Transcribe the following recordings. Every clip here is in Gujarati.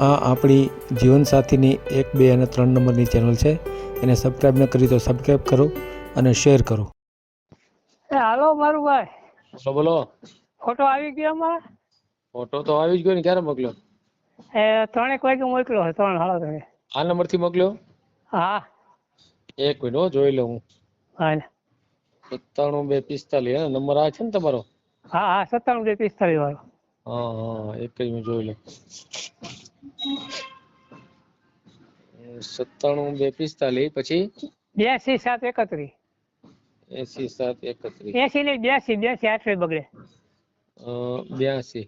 આ આપણી જીવનસાથીની એક બે અને ત્રણ નંબરની ચેનલ છે. એને સબસ્ક્રાઈબ ન કરી તો સબસ્ક્રાઈબ કરો અને શેર કરો. એ હાલો મારું ભાઈ. બોલો બોલો. ફોટો આવી ગયો અમારા? ફોટો તો આવી જ ગયો ને ક્યારે મોકલ્યો? એ ત્રણેક વાગે મોકલ્યો છે ત્રણ હાલો તમે. આ નંબરથી મોકલ્યો? હા. એક મિનિટ હો જોઈ લઉં હું. હા. ને. સત્તાણું બે પિસ્તાલીસ હે નંબર આ છે ને તમારો? હા હા સત્તાણું બે પિસ્તાલીસ વાળો. હા હા એક જ મિનિટ જોઈ લઉં સત્તાણું બે પિસ્તાલીસ પછી? બ્યાસી સાત એકત્રીસ. એસી સાત એકત્રીસ. એસી નહીં બ્યાસી બ્યાસી આઠરે બગડે. બ્યાસી.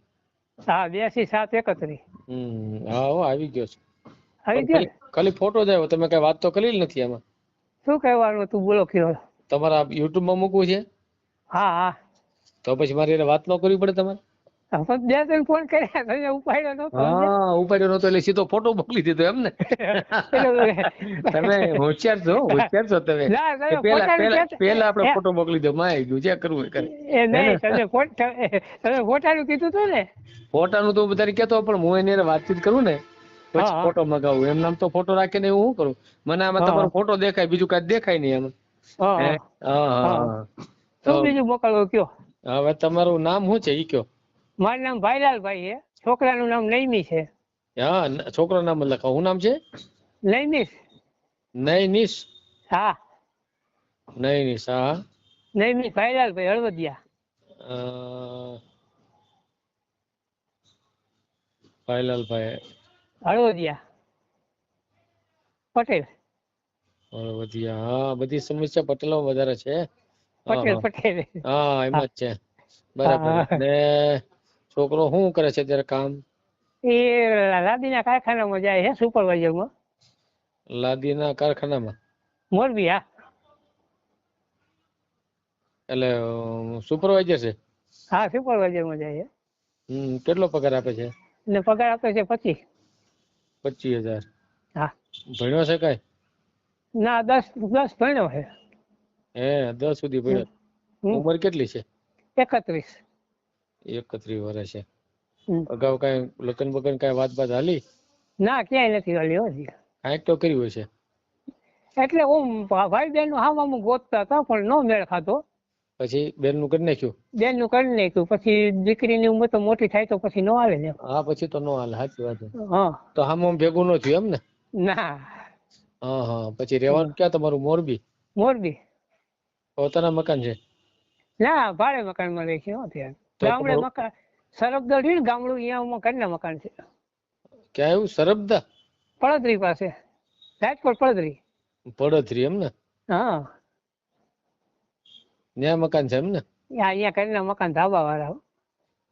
હા બ્યાસી સાત એકત્રીસ. હમ હા હો આવી ગયો છે. આવી ગયો ખાલી- ફોટો જ આવ્યો તમે કઈ વાત તો કરી નથી આમાં? શું કહેવાનું તું બોલો કયો તમારા યુટ્યુબમાં મૂકવું છે? હા હા. તો પછી મારી વાત ન કરવી પડે તમારે? હા, ફોન કર્યા તમે ઉપાડ્યો નતો હા ઉપાડ્યો નતો એટલે સીધો ફોટો મોકલી દીધો એમ ને તમે હોશિયાર છો હોશિયાર છો તમે. પેલા પેલા આપણે ફોટો મોકલી દો માં આવી ગયું જે કરવું કરે. એ નહીં તમે ફોટ તમે ફોટાનું કીધું હતું ને? ફોટાનું તો બધા કેતો પણ હું એની વાતચીત કરું ને પછી ફોટો મગાવું. એમ નામ તો ફોટો રાખીને હું શું કરું? મને આમાં તમારો ફોટો દેખાય બીજું કાંઈ દેખાય નહીં એમ હા હા? હા. હા હા. હા. શું બીજું મોકલવું કયો? હવે તમારું નામ શું છે ઈ કયો? મારું નામ ભાઈલાલભાઈ છે. છોકરાનું નામ નૈમી છે. હા ન- નામ લખો શું નામ છે? નૈમિશ નૈનિશ હા. નૈનિશ હા. નૈમિશ ભાઈલાલભાઈ હળવદિયા. ભાઈલાલભાઈ. હળવદિયા. પટેલ. હળવદિયા હા બધી સમસ્યા પટેલો વધારે છે. પટેલ પટેલ. હા એમાં જ છે. બરાબર. ને છોકરો શું કરે છે અત્યારે કામ? એ લાદીના કારખાનામાં જાય છે સુપરવાઇઝરમાં. લાદીના કારખાનામાં? મોરબી હા એટલે સુપરવાઇઝર છે? હા સુપરવાઇઝરમાં જાય છે. હમ કેટલો પગાર આપે છે? ને પગાર આપે છે પચીસ. પચીસ હજાર. હા. ભણ્યો છે કઈ? ના દસ દસ ભણ્યો છે. હે દસ સુધી ભણ્યો. ઉંમર કેટલી છે? એકત્રીસ. એકત્રીસ વર્ષ છે. અગાઉ કઈ લગ્ન બગન કઈ વાત બાત હાલી? ના ક્યાંય નથી હાલી હજી. કાંઈક તો કર્યું હશે. એટલે હું ભાઈ બેનનું હામ આમ ગોતતા હતા પણ નો મેળ ખાતો પછી બેનનું કરી નાખ્યું? બેનનું કરી નાખ્યું પછી દીકરીની ઉંમર તો મોટી થાય તો પછી નો આવે ને. હા પછી તો નો હાલે સાચી વાત હા. તો હામ આમ ભેગું ન થયું એમ ને? ના. હા હા પછી રહેવાનું ક્યાં તમારું મોરબી? મોરબી. પોતાના મકાન છે? ના ભાડે મકાનમાં રહે છે હો અત્યારે. ગામડે મકાન સરબદા રહ્યું ને ગામડું અહીંયા ઘરના મકાન છે. ક્યાં આવ્યું સરબદા પડદરી પાસે. રાજકોટ પડદરી. પડદરી એમ ને? હા. ત્યાં મકાન છે એમ ને? અહીંયા અહીંયા ઘરના મકાન ધાબા વાળા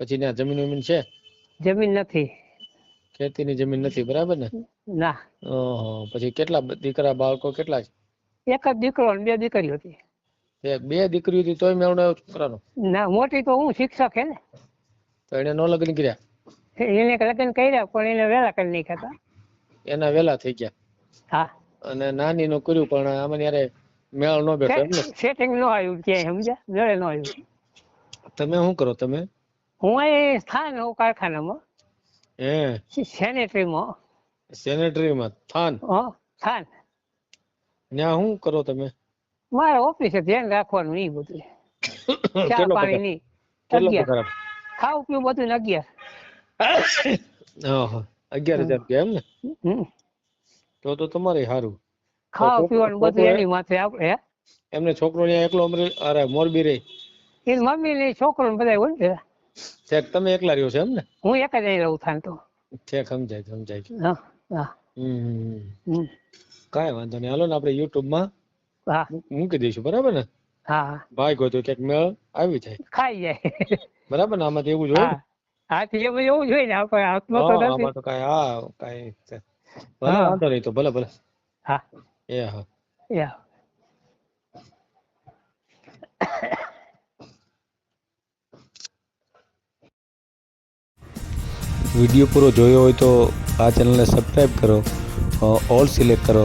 પછી ત્યાં જમીન વમીન છે? જમીન નથી. ખેતીની જમીન નથી બરાબર ને? ના. ઓહો પછી કેટલા દીકરા બાળકો કેટલા છે? એક જ દીકરો અને બે દીકરીઓ હતી એક બે દીકરીઓ હતી તોય મેળવો આવ્યો છોકરાનો. ના મોટી તો હું શિક્ષક હે ને. તો એને નો લગ્ન કર્યા? એને લગ્ન કર્યા પણ એને વેલા કરી નાખ્યા હતા. એના વેલા થઈ ગયા. હા. અને નાની નું કર્યું પણ આમાં યારે મેળ નો બેઠો એમ સેટિંગ નો આવ્યું ક્યાંય સમજ્યા? મેળે નો આવ્યું. તમે શું કરો તમે? હું અહીં સ્થાન હોઉં કારખાનામાં. હે? સેનેટરીમાં. સેનેટરીમાં થાન? હા સ્થાન ત્યાં શું કરો તમે? મારે ઓફિસે ધ્યાન રાખવાનું નહીં બધું. ચા પાણી નહીં અગિયાર. ખાવું પીવું બધું અગિયાર. અગિયાર હજાર રૂપિયા એમ ને? તો તો તમારે સારું ખાવા પીવાનું બધું એની માથે આપણે હે? એમને છોકરો ત્યાં એકલો અમરે અરે મોરબી રે. એની મમ્મી ને છોકરો ને બધા હોય ને છેક તમે એકલા રહ્યો છો એમ ને? હું એક જ અહીં રહું થાન તો. છેક સમજાય સમજાય. હા હા. હમ કઈ વાંધો નહીં. હાલો ને આપણે યુટ્યુબમાં હા. મૂકી દઈશું બરાબર ને? હા ભાઈ ગોતો ક્યાંક મેળ આવી જાય. ખાઈ જાય. બરાબર ને? આમાં એવું જોઈએ હા. તે એવું એવું જોઈએ ને? આપણે હાથમાં તો નથી. તો કાંઈ હા કાઈ ભલે વાંધો નહીં તો ભલે ભલે. હા. એ હા. યા વીડિયો પૂરો જોયો હોય તો આ ચેનલને સબસ્ક્રાઈબ કરો ઓલ સિલેક્ટ કરો